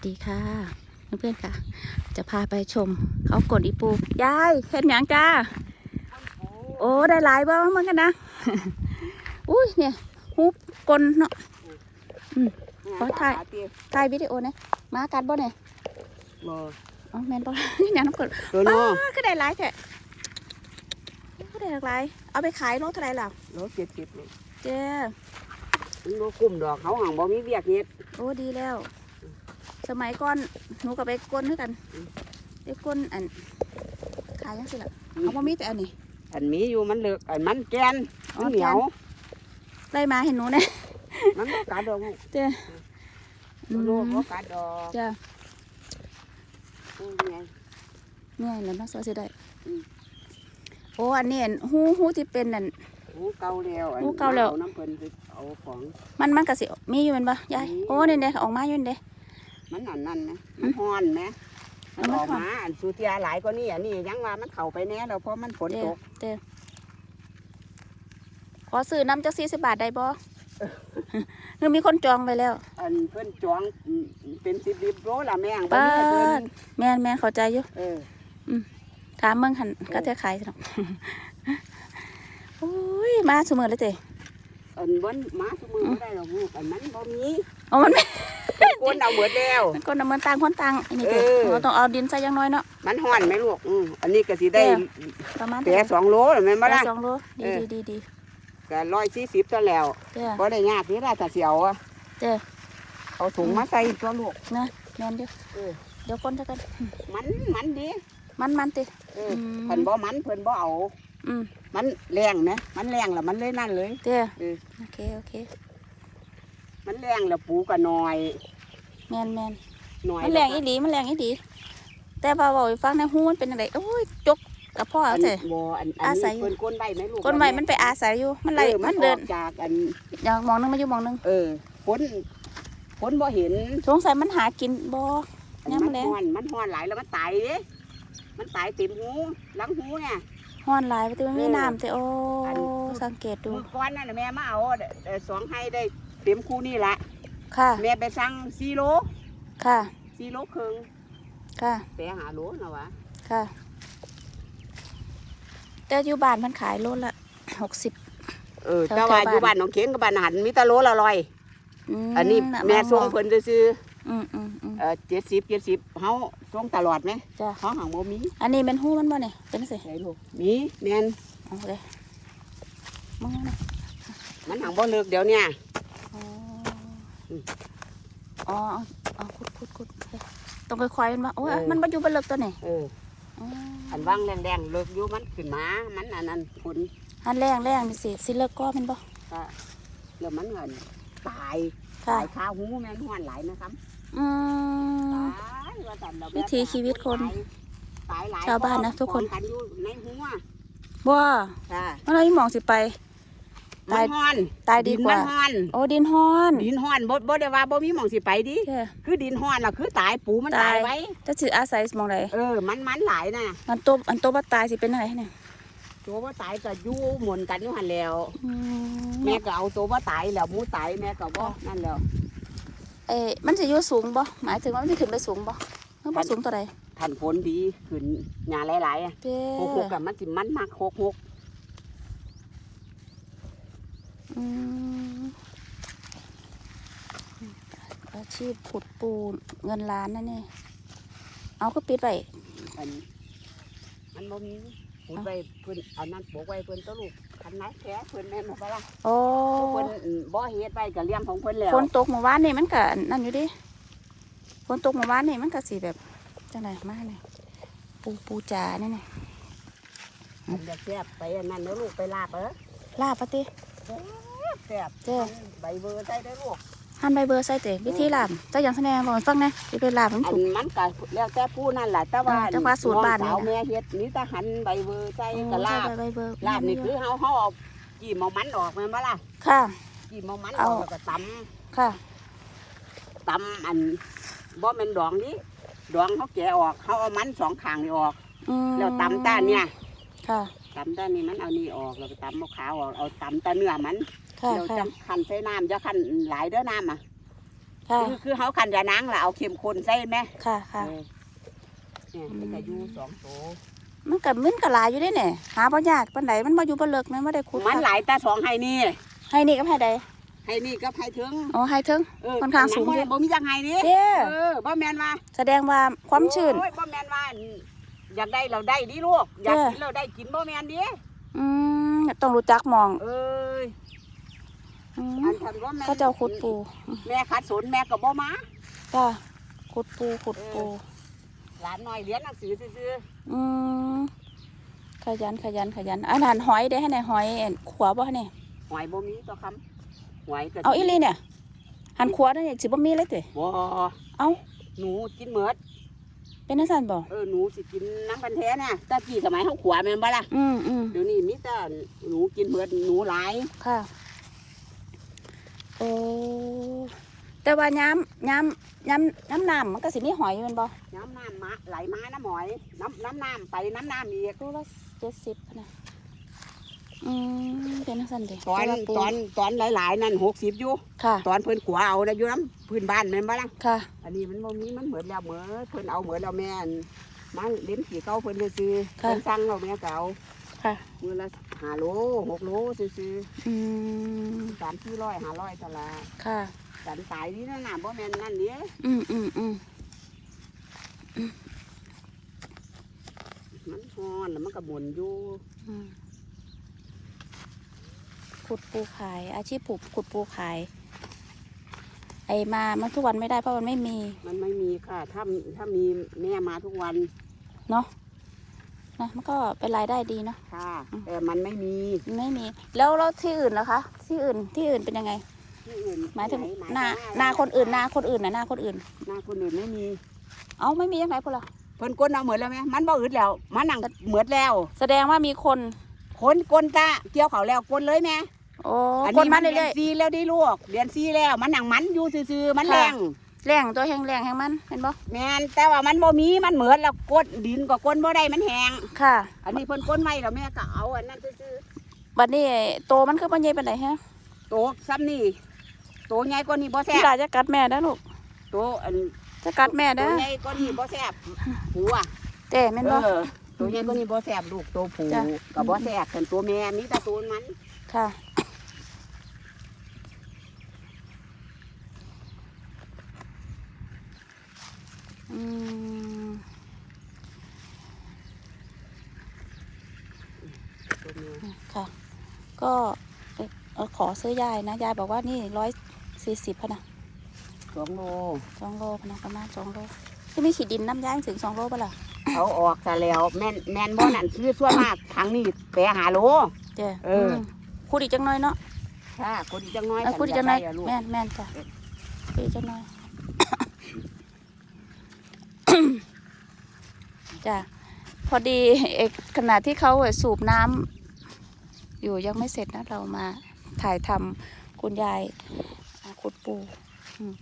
สดีค่ะ เพื่อนๆค่ะ จะพาไปชม เขากดอีปูยายเห็นหยังจ้า โอ้ได้หลายบ้างเหมือนกันนะอุ้ยเนี่ยฮูบกลเนาะขอถ่ายถ่ายวิดีโอเนี่ยมากัดบ่เนี่ยบ่อ๋อแมนบ่นี่นะน้ำกดตัวป้าน้อก็ได้หลายแท้ก็ได้หลายเอาไปขายโลเท่าไหร่ล่ะโลเจ็ดสิบนี่เจ้มันบ่กลุ่มดอกเขาหังบ่มีเวียกเฮ็ดโอ้ดีแล้ว สมัยก่อนหนูก็ไปกลด้วยกันอืมไปกลอันขายยังสิล่ะเอาบ่มีแต่อันนี้ อันมีอยู่มันเลิกอันมันแกนอ๋อมันเหนียวได้มาเห็นหนูเนี่ยมันบ่กัดดอกลูกเจ้ตัวโลกบ่กัดดอกจ้าโอ้ยไงเนี่ยแล้วเนาะซอยสิได้อืมโอ้อันนี้อันหูหูที่เป็นนั่นหูเก่าแล้วอันหูเก่าแล้วอน้ำเพิ่นไปเอาของมันมันก็สิมีอยู่แมันบ่ยายมีโอ้เนี่ยเนี่ยออกมาอยู่นี่เด้ มันอันนั้นนะมันฮ้อนนะมันมันออกฮ้อนมาอันสูเตียหลายกว่านี้อันนี้ยังว่ามันเข้าไปแน่แล้วเพราะมันฝนเด้ตกเด้ขอซื้อน้ำจักสี่สิบบาทได้บ่คือมีคนจองไว้แล้ว อันเพิ่นจองอืมเป็น10ลิตรโลละแม่งบ่ป้ามีให้เพิ่ดนแม่นแม่นเข้าใจอยู่เออถามเมืองหันก็จะขายสิเนาะโอ้ยมาเสมอเลยเจ้อันวันมาทุกมือบ่ได้หรอกลูกอันมันบ่มีเอามันไม่ กวนเอาเบิดแล้ว มันก็นำมันต่างคนต่างอันนี้เด้เออ เราต้องเอาดินใส่อยังน้อยเนาะมันห่อนไหมลูกอืมอันนี้ก็สิได้แก่ประมาณแปะสองโลหรือแม่นบ่แปล่ะดสองโลดีเออดีดีดีก็ร้อยสี่สิบตัวแล้วเจ้าบ่ได้ยากนี่ล่ะถ้าเสียวอะเจ้าเอาถุงมาใส่ตัวลูก นะแม่นเด้อเออ เดี๋ยวคนจะกันมันมันดีมันมันติเอออมเพิ่นบ่มันเพิ่นบ่เอา อืมมันแรงนะ มันแรงแล้วมันเลยนั่นเลย เจ้าเออ โอเคโอเค มันแรงแล้วปูก็น้อยแม่นแม่นน้อยมันแรงอีหลีมันแรงอีหลีแต่พอบอกให้ฟังในหูมันเป็นอะไรโอ้ยจกกับพ่ออัเอานเจ้บ่อันอันอาศัยนี้เพิ่นก้นใบไหมลูกก้นใหม่มันไปอาศัยอยู่ มันไหลเออมันเดินออกจากอันอย่างมองนึงมาอยู่มองนึงเออฝนฝนบ่เห็นสงสัยมันหากินบ่อันยามมันแลงฮ้อนมันฮ้อนหลายแล้วมันตายเด้มันตายเต็มหูหลังหูเนี่ยห้อนหลายไปแต่มันมีเออน้ำแต่โอ้อันสังเกตดูมือก้อนนั่นน่ะแม่มาเอาเอ่อสองให้ได้ เต็มคู่นี่ละค่ะ แม่ไปสั่งสี่โลค่ะ สี่โลครึ่งค่ะแปหาโลนะวะค่ะ แต่อยู่บ้านมันขายโลละหกสิบ เออแถวแต่ว่าแถวบ้าน อยู่บ้านหนองเข็งกับบ้านหันมีแตะโลละร้อยมอันนี้น่ะแม่องส่งมองเพิ่นซื้ออืมอืมอืมๆเออเจ็ดสิบเจ็ดสิบเฮาส่งตลอดไหมจ้ะเขาหังบ่มีอันนี้เป็นหูมันบ่เนี่ยเป็นสิไหนลูกมีแม่นเอาเลยมองนะมันหังบ่เลิกเดี๋ยวเนี้ยอ๋อ อืมอ๋อเอาขุดขุดขุดต้องค่อยๆมันมาโอ้ยมันมาอยู่บนเลิกตัวนี่เอออ๋ออันว่างแดงๆเลิกอยู่มันขึ้นมามันอันนั้นผลอันแรงแรงนี่สิสิเลิกก็มันบ่ก็แล้วมันเงินตายค่ะตายคาหูแม่นห้อนหลายนะครับอืมตายว่าแต่เราวิถีชีวิตคนตายหลายชาวบ้านนะทุกคนของกันอยู่ในหัวบ่ค่ะมันเราอีหมองสิไปมั ตายนห้อนตายดีกว่า นมันห้อน โอ้ดินฮ้อน ดินห้อนบ่บ่ได้ว่าบ่มีหม่องสิไปดิแค่คือดินห้อนล่ะคือตายปูมันตาตายยไว้ จะสิอาศัยหมองใดเออ มันมันหลายน่ะอันโตอันโตบ่ตายสิเป็นอะไรเนี่ยตัวว่าตายก็อยู่หมุนกันอยู่หั่นแล้ว อืมแม่ก็เอาตัวว่าตายแล้วหมูตายแม่ก็บ่นั่นแล้ว เอ้มันสิอยู่สูงบ่หมายถึงว่ามันสิขึ้นไปสูงบ่มันบ่สูงเท่าใดทันฝนดีขึ้นหญ้าหลายๆอะเด้หกหกกับมันสิมันมากหกหก อืมอาชีพขุดปูนเงินล้านนั่นนี่ เอาก็ปิดไว้อันมันบ่มีพูดไว้เพิ่นเอานั้นบอกไว้เพิ่นตัวลูกคันไหนแค่เพิ่นแม่นบ่ล่ะโอ้เพิ่นบ่เฮ็ดไว้ก็เลี้ยงของเพิ่นแล้วฝนตกเมื่อวานนี่มันก็นั่นอยู่ดิฝนตกเมื่อวานนี่มันก็สิแบบจังไดมาเนี่ยปูปูจาเนี่ยนี่อันจะแซ่บไปอันนั้นเด้อลูกไปลาบเด้อลาบปะติ แซ่บเจ้ใบเบอร์ใส่ได้อลูกหั่นใบเบอร์ใส่เตะวิธีลาบเจ้าอย่างแสดงบอกให้ฟังนะสิไปลาบมันอันถูก มันก็แล้วแต่ผู้นั่นล่ะแต่ว่าเออแต่ว่าสูตรบ้านนี่องสาวนะแม่เฮ็ดนี่แต่หันใบเบอร์ใส่ก็ลาบใส่ใบเบอร์ลาบนี่คือเฮาเฮาเอากี่เมามันออกแม่นบ่ล่ะค่ะกี่เมามันอเอาอกแล้วก็ตำค่ะ ตำอันบ่แม่นดองนี้ดองเขาแกะออกเขาเอามันสองข้างนี่ออก อืมแล้วตำต้านเนี่ยค่ะ ตำต้านนี่มันเอานี่ออกแล้วก็ตำเอาขาวออกเอาตำแตาเนื้อมัน ค่ะเราค่ะจะขันใส่น้ำจะขันหลายเด้อน้ำอะค่ะคือคือเขาขันยานางล่ะเอาเข็มข้นใส่ไหมค่ะค่ะ เออเนี่ยมันจะอยู่สองโตมันกับมันกับหลายอยู่ได้เนี่ยหาบ่ยากปานใดมันบ่อยู่บ่เลิกนะบ่ได้ขุดมันหลายตาสองให้นี่ให้นี่กับให้ใดให้นี่ก็ให้ถึงอ๋อให้ถึงเออค่อนข้างสูงบ่เยอะบ่มีจังไห้นี่เด้เออบ่แม่นว่า แสดงว่าความชื้น โอ้ยบ่แม่นว่าอยากได้เราได้ดิลูกอยากเด้กินเราได้กินบ่แม่นดิอืมต้องรู้จักมอง เอ้ย อืมอันทันว่าแม่เขาเจ้าขุดปูแม่ขัดสนแม่ก็บ่มาจ้าขุดปูขุดปูหลานน้อยเรียนหนังสือซื่ออืมขยันขยันขยันอันหันหอยได้ให้ไหนหอยเอ็นขวบ่ให้ไหนๆหอยบ่มีตัวคำหอยก็เอาอีหลีเนี่ยหันขวได้เนี่ยสิบ่มีเลยติบ่เอาหนูกินเหมือดเป็นจังซั่นบ่เออหนูสิกินน้ำพันแท้น่ะตะกี้สมัยเฮาขวาแม่นบ่ล่ะอืมอืมเดี๋ยวนี้มีแต่หนูกินเหมือดหนูหลายค่ะ โอ้แต่ว่าย้ำย้ำย้ำน้ำน้ำมันก็สิมีหอยอยู่แมันบ่น้ำน้ำมาไหลมาน้ำหมอย น้ำน้ำน้ำไปน้ำน้ำอีก ตัวละเจ็ดสิบนะอืมเป็นจังซั่นเด้ตอนแต่ว่าปูตอนตอนหลายๆนั่น60อยู่ ค่ะ ตอนเพิ่นขวาเอานะอยู่น้ำพื้นบ้านแม่นบ่ล่ะค่ะ อันนี้มันบ่มีมันเหมือนแล้วเหมือนเพิ่นเอาเหมือนแล้วแม่นมาเล่นขี่เก่าเพิ่นเลยซื้อๆค่ะ เพิ่นสั่งเราแม่เก่าค่ะ มือละ ห้าโลหกโลซื้ออืมๆสามสี่ร้อยห้าร้อยตลาดค่ะ สันตายนี่นั่นน่ะบ่แม่นนั่นเด้อืมอืมอืมมันฮ้อนแล้วมันก็หมุนอยู่อืมขุดปูขาย อาชีพปลูกขุดปูขาย ไอมามันทุกวันไม่ได้เพราะมันไม่มี มันไม่มีค่ะถ้าถ้ามีแม่มาทุกวันเนาะ นะมันก็เป็นรายได้ดีเนาะค่ะ แต่มันไม่มีมันไม่มี แล้วแล้วที่อื่นล่ะคะ ที่อื่นที่อื่นเป็นยังไง ที่อื่นหมายถึงที่นาไหนาคนอื่นนาคนอื่นนะนาคนอื่นนาคนอื่นไม่มี เอ้าไม่มียังไงพวกเราเพิ่นก้นเอาเหมือนแล้วไหมมันบ่อึดแล้วมันนั่งเหมือนแล้ว แสดงว่ามีคนคนก้นตาเกี่ยวเขาแล้วก้นเลยแม่โอ้อันคนนี้มามันเดืเรื่ออนยซีแล้วได้ลูกเดือนซีแล้วมันนั่งมันอยู่ซื่อๆมันค่ะแรงๆ แรงตัวแห้งแรงแห้งมันเห็นบ่แม่นแต่ว่ามันบ่มีมันเหมือนแล้วกดดินก็ก้นบ่ได้มันแห้งค่ะ อันนี้เพิ่นก้นไว้แล้วแม่ก็เอาอันนั้นซื่อบัดนี้โตมันคือมันใหญ่ปานใดฮะๆโตซ้ำนี่โตใหญ่กว่านี้บ่แซ่พี่บหลาจะกัดแม่ได้อลูกโตอันจะกัดแม่โตได้อใหญ่กว่านี้บ่แซ่บผัวเต้แม่นบ่เออโตใหญ่กว่านี้บ่แซ่บลูกโตผูจ้ะก็บ่แซ่บแต่ตัวแม่มีแต่ตัวมันค่ะ อืม ตัวแม่ ค่ะ ก็เอ่อเอ่อขอซื้อยายนะ ยายบอกว่านี่ร้อยสี่สิบพะนะสองโลสองโลพะนะประมาณสองโลที่มีขีดดินน้ำย่างถึงสองโลปะล่ะเอาออกซะแล้วแม่นแม่นบ่นั่นคือส่วนมากทางนี้แปรหาโลเจ้เอออืมคูดอีกจังน้อยเนาะค่ะคนอีกจังน้อยเออคูดอีกจังน้อยฉัากได้ะลูกแม่นแม่นจ้ะคูดอีกจังน้อย จ้ะพอดีเอกขณะที่เขาเอ่อสูบน้ำอยู่ยังไม่เสร็จนะ เรามาถ่ายทำคุณยายอ่าขุดปูอืม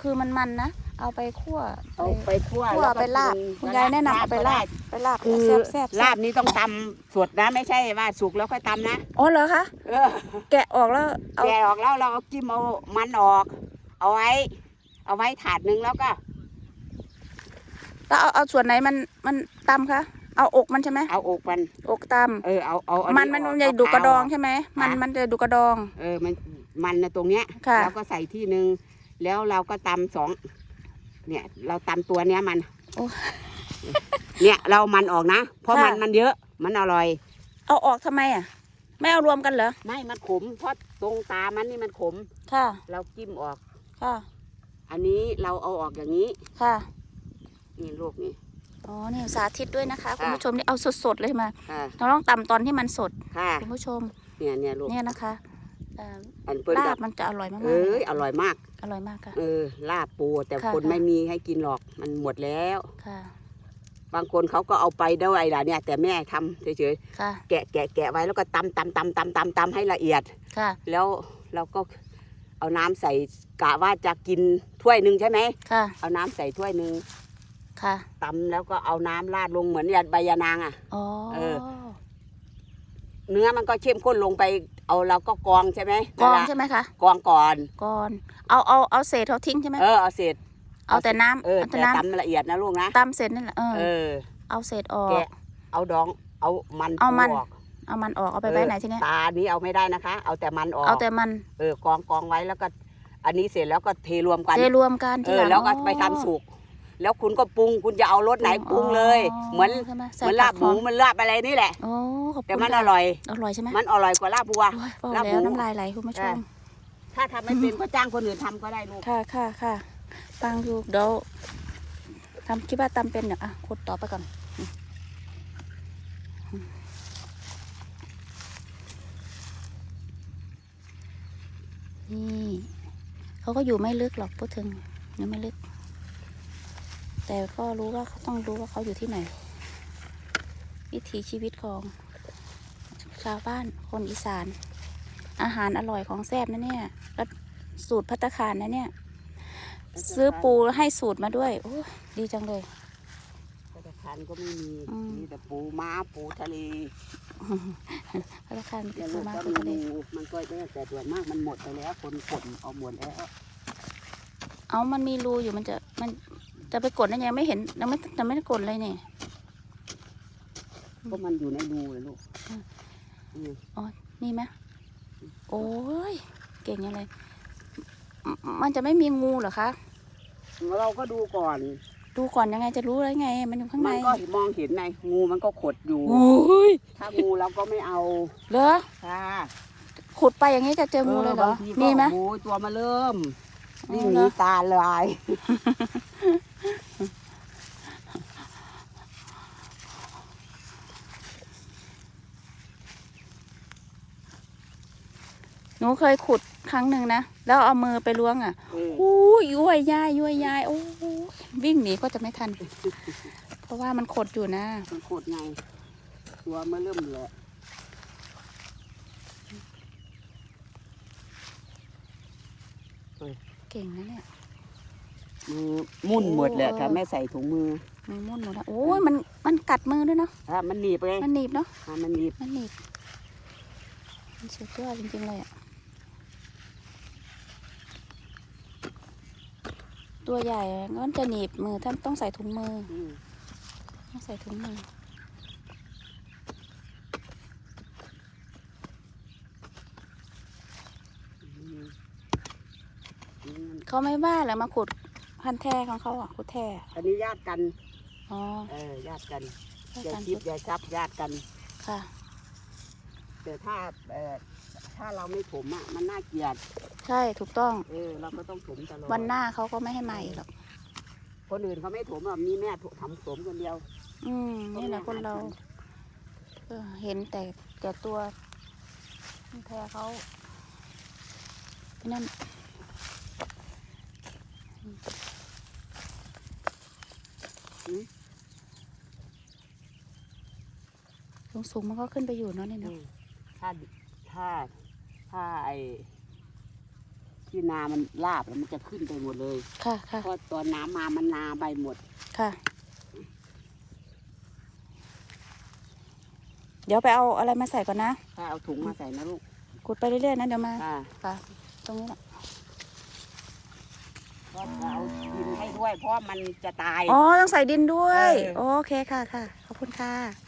คือมันมันๆนะ เอาไปคั่วเอาไปคั่วคั่วแล้วก็ไปลาบกิคุณยายแนะนำเอาไปลาบไปลาบคือแซ่บแซ่บลาบนี้ต้องตำสดนะไม่ใช่ว่าสุกแล้วค่อยตำนะอ๋อเหรอคะเออแกะออกแล้วเอาแกะออกแล้วเราเอาจิ้มเอามันออก เอาไว้ เอาไว้ถาดหนึ่งแล้วก็ แล้วเอาเอาส่วนไหนมันมันตำคะเอาอกมันใช่ไหมเอาอกมันอกตเออเอาเอาเอาำมันมันออกจะเอาดูกระดองขาวใช่ไหมมันค่ะมันจะดูกระดอง เออมันมันนะตรงเนี้ยค่ะเราก็ใส่ที่หนึ่งแล้วเราก็ตำสองเนี่ย เราตำตัวเนี้ยมันโอ้เนี่ยเรามันออกนะ เพราะค่ะมันมันเยอะมันอร่อย เอาออกทำไมอะไม่เอารวมกันเหรอไม่มันขมเพราะตรงตามันนี่มันขม ค่ะ เราจิ้มออกค่ะ อันนี้เราเอาออกอย่างนี้ค่ะ นี่ลูกนี่ อ๋อนี่สาธิตด้วยนะคะค่ะคุณผู้ชมนี่เอาสดๆเลยมาค่ะ เราต้องตำตอนที่มันสดค่ะ คุณผู้ชมเนี่ยเนี่ยลูก เนี่ยนะคะเอ่ออันเปิ้ลลากับบมันจะอร่อยมากๆเอ้ยอร่อยมากอร่อยมากค่ะ เออ ลาบปูแต่ค่ะคนค่ะ ไม่มีให้กินหรอก มันหมดแล้ว ค่ะบางคนเขาก็เอาไปด้วยล่ะเนี่ย แต่แม่ทำเฉยค่ะๆ แกะแกะแกะไว้แล้วก็ตำตำตำตำตำตำให้ละเอียด ค่ะแล้วเราก็เอาน้ำใส่กะว่าจะกินถ้วยหนึ่งใช่ไหม ค่ะเอาน้ำใส่ถ้วยหนึ่ง ค่ะตำแล้วก็เอาน้ำราดลงเหมือนยาใบยานางอะ อ๋อเออ เนื้อมันก็เข้มข้นลงไป เอาเราก็กรองใช่ไหมกรองนั่นแหละใช่ไหมคะกรองก่อน กรองเอาเอาเอาเศษเขาทิ้งใช่ไหมเออเอาเศษเอาแต่น้ำเออเอาแต่แต่น้ตำละเอียดนะลูกนะำตำเสร็จนั่นแหละเออเออ เอาเศษออก แกะเอาดองเอามันเอามันออกเอามันออกเอาไปไว้ไหนทีเนี้ยตานี้เอาไม่ได้นะคะ เอาแต่มันออกเอาแต่มันเออกองกองไว้แล้วก็ อันนี้เสร็จแล้วก็เทรวมกันเทรวมกันเอทีอหลังแล้วก็อ๋อไปทำสุก แล้วคุณก็ปรุงคุณจะเอารสไหนปรุงเลย เหมือนใช่ไหมเหใส่มือนลาบหมูผักมันลาบอะไรนี่แหละโอ้ขอบคุณแต่มันค่ะอร่อย อร่อยใช่ไหมมันอร่อยกว่าลาบบัว โอ้ยบอกลาบหมู แล้วน้ำลายไหลคุณผู้ชม ถ้าทำไม่เป็นก็จ้างคนอื่นทำก็ได้ลูก ค่ะค่ะค่ะฟังอยู่เดี๋ยวทำคิดว่าตำเป็นเนี่ยอะขุดต่อไปก่อนนี่เขาก็อยู่ไม่ลึกหรอกพูดถึงอยู่ไม่ลึก แต่ก็รู้ว่าเขาต้องรู้ว่าเขาอยู่ที่ไหน วิถีชีวิตของ ชาวบ้านคนอีสาน อาหารอร่อยของแซ่บนะเนี่ยแล้วสูตรพัตตาคารนะเนี่ย ซื้อปูให้สูตรมาด้วยโอ้ยดีจังเลยธนาคารก็ไม่มีอืมมีแต่ปูม้าปูทะเลพัตตาคารมีแต่แต่ลูปูกมาก็ปูมีทะเลงูมันก็ได้แต่ส่วนมากมันหมดไปแล้วคนขนเอาหมดแล้วเอามันมีรูอยู่มันจะมัน จะไปกดได้ยังไม่เห็นยังไม่ยังไม่ได้กดเลยเนี่ยก็มันอยู่ในรูเลยลูกอืมอืมนี่ไหมโอ้ย เก่งยังเลยมมันจะไม่มีงูเหรอคะ เราก็ดูก่อน ดูก่อนยังไงจะรู้ได้ไง มันอยู่ข้างใน มันก็มองเห็นไงงูมันก็ขดอยู่โอ้ยถ้างูเราก็ไม่เอา เหรอค่ะขุดไปอย่างนี้จะเจองูเลยเหรอบางทีก็มีไหมโอ้โตัวมาเริ่มอ๋อวิ่งหเหรนีอตาลาย หนูเคยขุดครั้งหนึ่งนะ แล้วเอามือไปล้วงอะเออโอ้ยย้วยยายย้วยยายโอ้ยวิ่งหนีก็จะไม่ทัน เพราะว่ามันขดอยู่นะ มันขดไง ตัวมาเริ่มเลยเก่งนะเนี่ยมือมุ่นหมดเลยโอ้ถ้าไม่ใส่ถุงมือมือมุ่นหมดแล้วโอ้ยมันมันกัดมือด้วยเนาะถ้ามันหนีบไงมันหนีบเนาะถ้ามันหนีบมันหนีบมันสุดยอดจริงๆเลยอะ ตัวใหญ่อะมันจะหนีบมือท่านต้องใส่ถุงมืออืมต้องใส่ถุงมืออืมอืมเขาไม่ว่าเหรอมาขุดพันธุ์แท้ของเขาอะขุดแท้อันนี้ญาติกันอ๋อเออญาติกันใช่ยายการชิปขุดยายชับญาติกันค่ะแต่ถ้าเออถ้าเราไม่ถมอะมันน่าเกลียด ใช่ถูกต้อง เออเราก็ต้องถมตลอดวันหน้าเขาก็ไม่ให้มาอีกหรอก คนอื่นเขาไม่ถมอะมีแม่ถมถมคนเดียว อืมนี่แหละคนเราเออเห็นแต่แต่ตัวแพรเขาไอ้นั่นสูงสูงๆมันก็ขึ้นไปอยู่เนาะเนี่ยเนาะถ้าถ้าถ้าไอ้ ที่นามันลาบแล้วมันจะขึ้นไปหมดเลยค่ะค่ะเพราะตอนน้ำมามันนาใบหมด ค่ะ เดี๋ยวไปเอาอะไรมาใส่ก่อนนะถ้าเอาถุงมาใส่นะลูกขุดไปเรื่อยๆนะเดี๋ยวมาค่ะค่ะ ตรงนี้แหละก็จะเอาดินให้ด้วย เพราะมันจะตาย อ๋อต้องใส่ดินด้วย เออ โอเคค่ะค่ะขอบคุณค่ะ